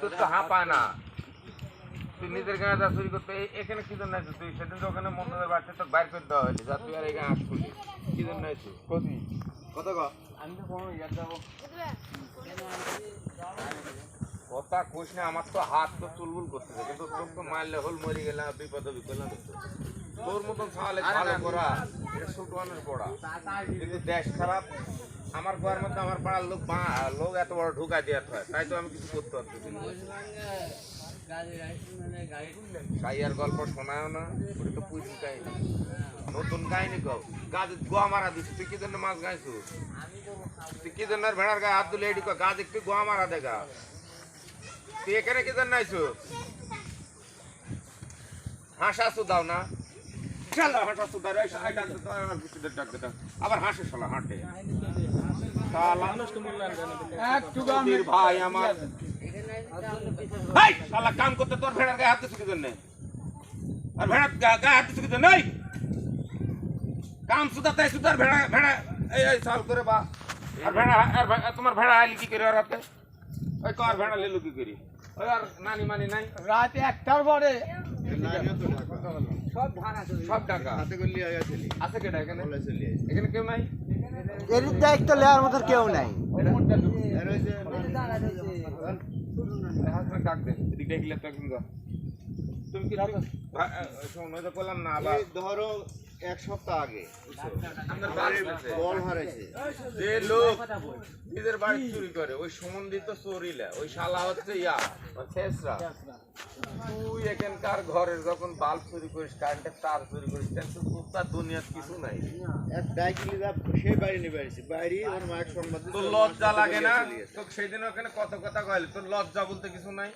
তোর তো হাঁপায় না। তুই নিজের গায়ে যা চুরি করতে এখানে কি জন্য আছিস তুই? সেদিন তো ওখানে মন্দিরের বাড়িতে তো বাইর করে দেওয়া হয়নি যা তুই আর এখানে আসবি কি জন্য আছিস? কত ক? কথা কইস না আমার তো হাত তো চুলবুল করতেছে। কিন্তু তোর তো মারলে হল মরে গেলাম বিপদে বিপদ তোর মতন সালে ভালো করা এটা ছোট মানুষ পড়া। কিন্তু দেশ খারাপ। আমার ঘরের মধ্যে আমার পাড়ার লোক লোক এত বড় ঢুকা দিয়ে হয়। তাই তো আমি কিছু করতে সাইয়ার গল্প শোনায় না, ওটা তো পুরীর কাহিনী। নতুন কাহিনী কও। গাছ গোয়া মারা দিস তুই কি জন্য মাছ গাইছু? তুই কি জন্য ভেড়ার গায়ে হাত দিলে এটি গাছ একটু গোয়া মারা দেখা তুই এখানে কি জন্য আইছু? হাঁস আসু দাও না। শালা ভেড়ার গায়ে ভেড়া কি কাম সুদা তাই ভেড়া ভেড়া, এই সাল করে বা। আর ভেড়া, আর তোমার ভেড়া আইলি কি করে আর হাতে ওই কর, ভেড়া লেলু কি করি? ওই আর নানি মানি নাই। রাতে একটার পরে সব টাকা হাতে করলি আছে কেটা এখানে? বলে চলি আয়। এখানে কেউ নাই? এর দায়িত্ব নেওয়ার মতো কেউ নাই। ওই যে হাসবেন্ড ডাক দে। এদিক দেখলে তো একদিন গা। তুমি কি ভা- আ, শোনো, ওই তো বললাম না আবার এই ধরো এক সপ্তাহ আগে। বল হারাইছে। যে লোক নিজের বাড়ি চুরি করে ওই সম্বন্ধিত চোরিলা ওই শালা হচ্ছে ইয়া শেষরা। তুই এখানকার ঘরের যখন বাল্ব চুরি করিস কারেন্টের তার চুরি করিস তার দুনিয়ার কিছু নাই। সেই বাড়ি নিয়ে বাড়িছে বাড়ি ওর মায়ের সংবাদ তোর লজ্জা লাগে না। তোকে সেদিন ওখানে কত কথা কইলে তোর লজ্জা বলতে কিছু নাই?